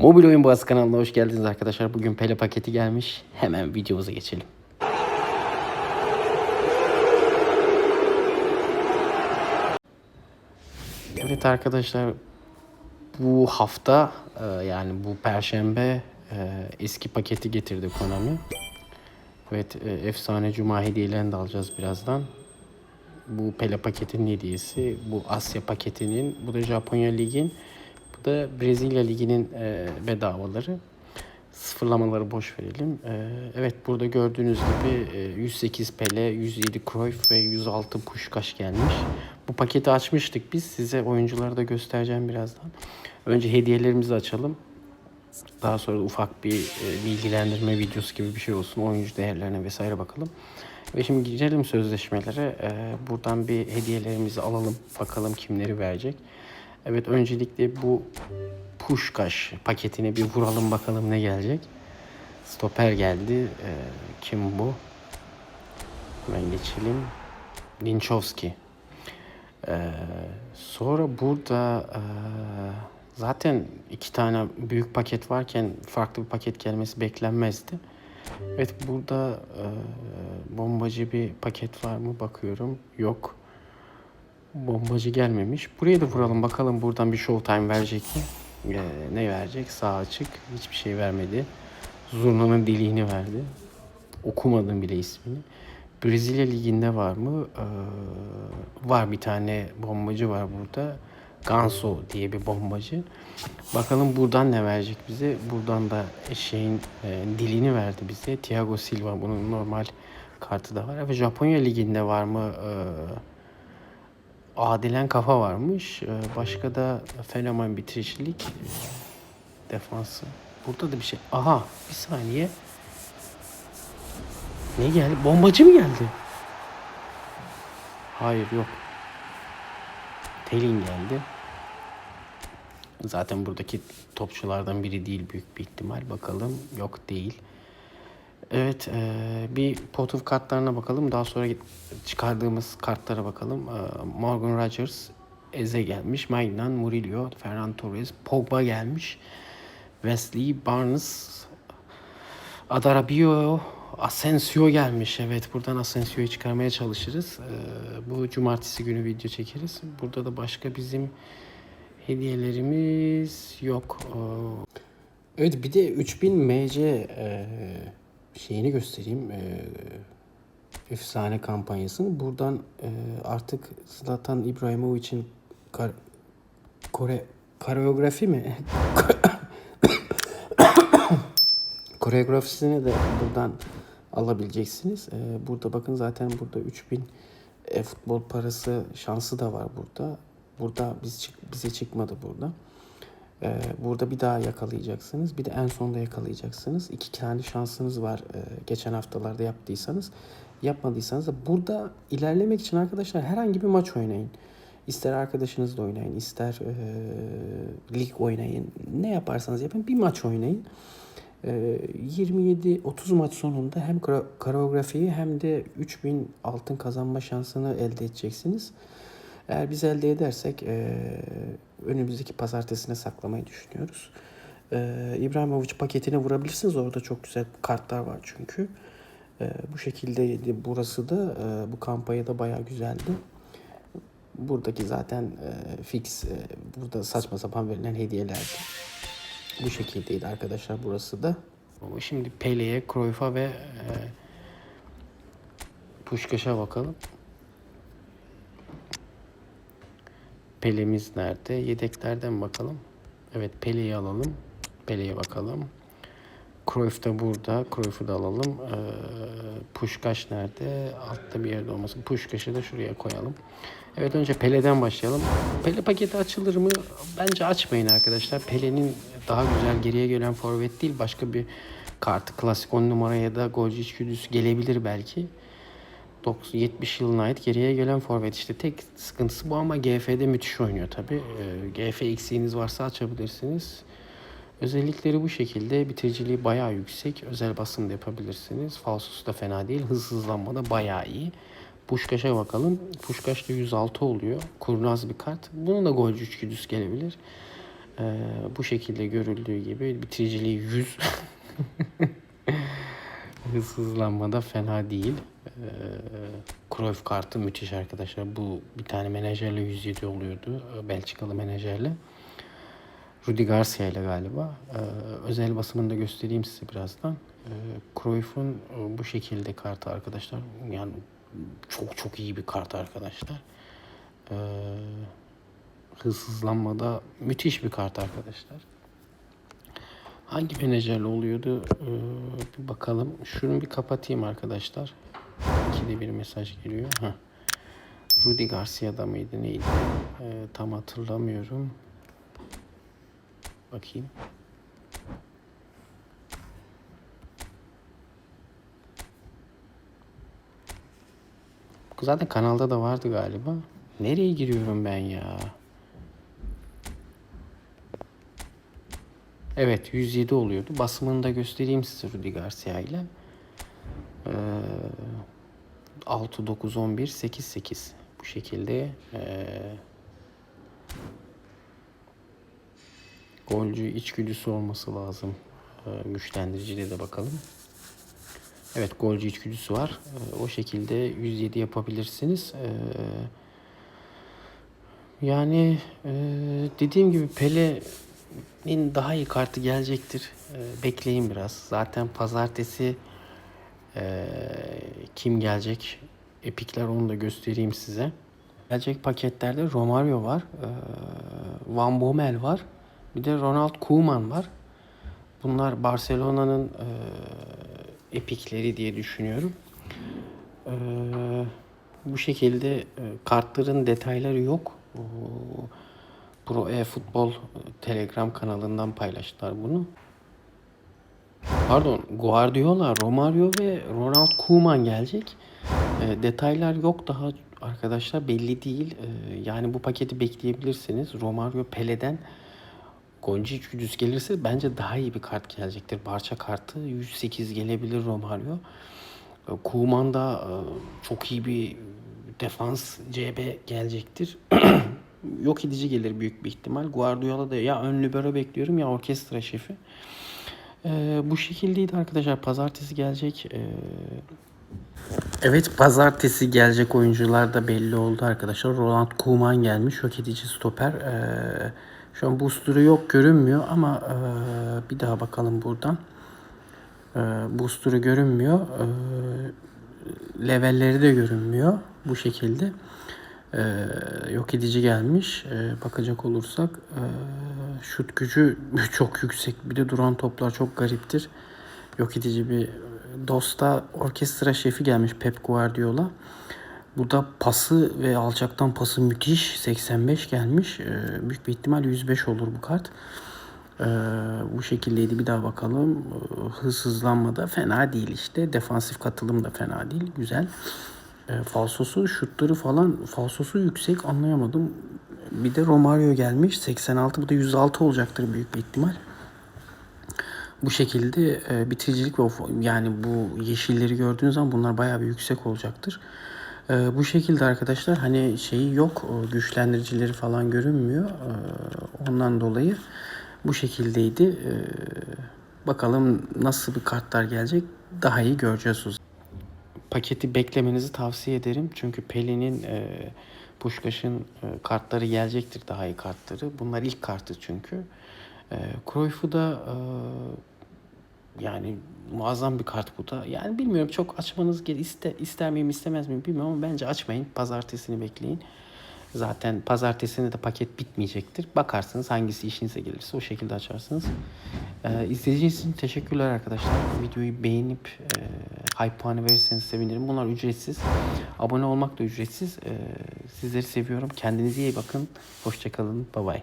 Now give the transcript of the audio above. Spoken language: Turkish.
Mobil Oyun Boğaz kanalına hoş geldiniz arkadaşlar. Bugün Pele paketi gelmiş. Hemen videomuza geçelim. Evet arkadaşlar bu hafta e, yani bu perşembe e, eski paketi getirdi Konami. Evet e, efsane cuma hediyelerini de alacağız birazdan. Bu Pele paketinin hediyesi, bu Asya paketinin, bu da Japonya Lig'in, da Brezilya Ligi'nin e, bedavaları. Sıfırlamaları boş verelim. E, evet burada gördüğünüz gibi e, 108 Pele, 107 Cruyff ve 106 Puşkaş gelmiş. Bu paketi açmıştık biz. Size oyuncuları da göstereceğim birazdan. Önce hediyelerimizi açalım. Daha sonra da ufak bir e, bilgilendirme videosu gibi bir şey olsun. Oyuncu değerlerine vesaire bakalım. Ve şimdi girelim sözleşmelere. E, buradan bir hediyelerimizi alalım. Bakalım kimleri verecek. Evet öncelikle bu Puşkaş paketini bir vuralım bakalım ne gelecek. Stoper geldi. E, kim bu? Hemen geçelim. Linçovski. Ee, sonra burada e, zaten iki tane büyük paket varken farklı bir paket gelmesi beklenmezdi. Evet burada e, bombacı bir paket var mı bakıyorum. Yok. Bombacı gelmemiş. Buraya da vuralım bakalım buradan bir showtime verecek mi? Ee, ne verecek? Sağ açık. Hiçbir şey vermedi. Zurna'nın deliğini verdi. Okumadım bile ismini. Brezilya Ligi'nde var mı? Ee, var bir tane bombacı var burada. Ganso diye bir bombacı. Bakalım buradan ne verecek bize? Buradan da şeyin e, dilini verdi bize. Thiago Silva bunun normal kartı da var. Ve Japonya Ligi'nde var mı? Ee, Adilen Kafa varmış. Ee, başka da fenomen bitiricilik. e, Defansı. Burada da bir şey. Aha bir saniye. Ne geldi? Bombacı mı geldi? Hayır yok. Telin geldi. Zaten buradaki topçulardan biri değil büyük bir ihtimal. Bakalım. Yok değil. Evet eee, bir pot of kartlarına bakalım. Daha sonra çıkardığımız kartlara bakalım. Eee, Morgan Rogers, Eze gelmiş. Magnan, Murillo, Ferran Torres, Pogba gelmiş. Wesley, Barnes, Adarabio, Asensio gelmiş. Evet buradan Asensio'yu çıkarmaya çalışırız. Ee, bu cumartesi günü video çekeriz. Burada da başka bizim hediyelerimiz yok. Ee, Evet bir de 3000 MC e, şeyini göstereyim. E, efsane kampanyasını. Buradan e, artık Zlatan İbrahimovic'in kar, Kore koreografi mi? koreografisini de buradan alabileceksiniz. Ee, burada bakın zaten burada 3000 e, futbol parası şansı da var burada. Burada biz çık- bize çıkmadı burada. Ee, burada bir daha yakalayacaksınız. Bir de en sonda yakalayacaksınız. İki tane şansınız var e, geçen haftalarda yaptıysanız. Yapmadıysanız da burada ilerlemek için arkadaşlar herhangi bir maç oynayın. İster arkadaşınızla oynayın, ister e, lig oynayın. Ne yaparsanız yapın bir maç oynayın. Ee, 27-30 maç sonunda hem kore- koreografiyi hem de 3000 altın kazanma şansını elde edeceksiniz. Eğer biz elde edersek e, önümüzdeki pazartesine saklamayı düşünüyoruz. E, İbrahimovic paketine vurabilirsiniz. Orada çok güzel kartlar var çünkü. E, bu şekildeydi. Burası da e, bu kampanya da bayağı güzeldi. Buradaki zaten e, fix e, burada saçma sapan verilen hediyelerdi. Bu şekildeydi arkadaşlar burası da. Şimdi Pele'ye, Cruyff'a ve e, Puşkaş'a bakalım. Pele'miz nerede? Yedeklerden bakalım. Evet Pele'yi alalım. Pele'ye bakalım. Cruyff da burada. Cruyff'u da alalım. Ee, Puşkaş nerede? Altta bir yerde olmasın. Puşkaş'ı da şuraya koyalım. Evet önce Pele'den başlayalım. Pele paketi açılır mı? Bence açmayın arkadaşlar. Pele'nin daha güzel geriye gelen forvet değil. Başka bir kartı klasik 10 numaraya da golcü içgüdüsü gelebilir belki. 90 70 yılına ait geriye gelen forvet işte tek sıkıntısı bu ama GF'de müthiş oynuyor tabi. GF eksiğiniz varsa açabilirsiniz. Özellikleri bu şekilde. Bitiriciliği bayağı yüksek. Özel basım da yapabilirsiniz. Falsosu da fena değil. Hız hızlanma da bayağı iyi. Puşkaş'a bakalım. Puşkaş da 106 oluyor. Kurnaz bir kart. Bunun da golcü içgüdüsü gelebilir. Ee, bu şekilde görüldüğü gibi bitiriciliği 100. Hız hızlanmada fena değil. Ee, Cruyff kartı müthiş arkadaşlar. Bu bir tane menajerle 107 oluyordu. Belçikalı menajerle. Rudi Garcia ile galiba. Ee, özel basımını da göstereyim size birazdan. Ee, Cruyff'un e, bu şekilde kartı arkadaşlar. Yani çok çok iyi bir kart arkadaşlar. Ee, hız hızlanmada müthiş bir kart arkadaşlar. Hangi menajerle oluyordu? Ee, bir bakalım. Şunu bir kapatayım arkadaşlar. İkide bir mesaj geliyor. Heh. Rudy Garcia'da mıydı neydi? Ee, tam hatırlamıyorum. Bakayım. Zaten kanalda da vardı galiba. Nereye giriyorum ben ya? Evet 107 oluyordu. Basımını da göstereyim size Rudy Garcia ile. Ee, 6, 9, 11, 8, 8. Bu şekilde ee, golcü içgüdüsü olması lazım. Ee, güçlendiricide de bakalım. Evet golcü içgüdüsü var. Ee, o şekilde 107 yapabilirsiniz. Ee, yani e, dediğim gibi Pele'nin daha iyi kartı gelecektir. E, bekleyin biraz. Zaten pazartesi e, kim gelecek? Epikler onu da göstereyim size. Gelecek paketlerde Romario var. E, Van Bommel var. Bir de Ronald Koeman var. Bunlar Barcelona'nın e, epikleri diye düşünüyorum. E, bu şekilde e, kartların detayları yok. O, Pro e-futbol Telegram kanalından paylaştılar bunu. Pardon, Guardiola, Romario ve Ronald Koeman gelecek. E, detaylar yok daha arkadaşlar belli değil. E, yani bu paketi bekleyebilirsiniz. Romario Pele'den golcü içgüdüsü gelirse bence daha iyi bir kart gelecektir. Barça kartı 108 gelebilir Romario. E, Koeman da e, çok iyi bir defans CB gelecektir. Yok edici gelir büyük bir ihtimal. Guardiola da ya ön libero bekliyorum ya orkestra şefi. Ee, bu şekildeydi arkadaşlar. Pazartesi gelecek. Ee, evet pazartesi gelecek oyuncular da belli oldu arkadaşlar. Roland Koeman gelmiş. Yok edici stoper. Ee, şu an booster'ı yok görünmüyor ama e, bir daha bakalım buradan. E, booster'ı görünmüyor. E, levelleri de görünmüyor. Bu şekilde. E, yok edici gelmiş. E, bakacak olursak e, şut gücü çok yüksek. Bir de duran toplar çok gariptir. Yok edici bir Dosta orkestra şefi gelmiş Pep Guardiola. Burada pası ve alçaktan pası müthiş. 85 gelmiş. E, büyük bir ihtimal 105 olur bu kart. Ee, bu şekildeydi. Bir daha bakalım. Hız hızlanmada fena değil işte. Defansif katılım da fena değil. Güzel. Ee, falsosu, şutları falan falsosu yüksek anlayamadım. Bir de Romario gelmiş. 86 bu da 106 olacaktır büyük bir ihtimal. Bu şekilde e, bitiricilik ve yani bu yeşilleri gördüğünüz zaman bunlar bayağı bir yüksek olacaktır. E, bu şekilde arkadaşlar hani şeyi yok güçlendiricileri falan görünmüyor. E, ondan dolayı bu şekildeydi. E, bakalım nasıl bir kartlar gelecek daha iyi göreceğiz o Paketi beklemenizi tavsiye ederim. Çünkü Pelin'in e, Puşkaş'ın e, kartları gelecektir daha iyi kartları. Bunlar ilk kartı çünkü. E, Cruyff'u da e, yani muazzam bir kart bu da. Yani bilmiyorum çok açmanız iste, ister miyim istemez miyim bilmiyorum ama bence açmayın. Pazartesini bekleyin. Zaten pazartesinde de paket bitmeyecektir. Bakarsınız hangisi işinize gelirse o şekilde açarsınız. Ee, izlediğiniz için teşekkürler arkadaşlar. Videoyu beğenip e, hype puanı verirseniz sevinirim. Bunlar ücretsiz. Abone olmak da ücretsiz. Ee, sizleri seviyorum. Kendinize iyi bakın. Hoşçakalın. Bye bye.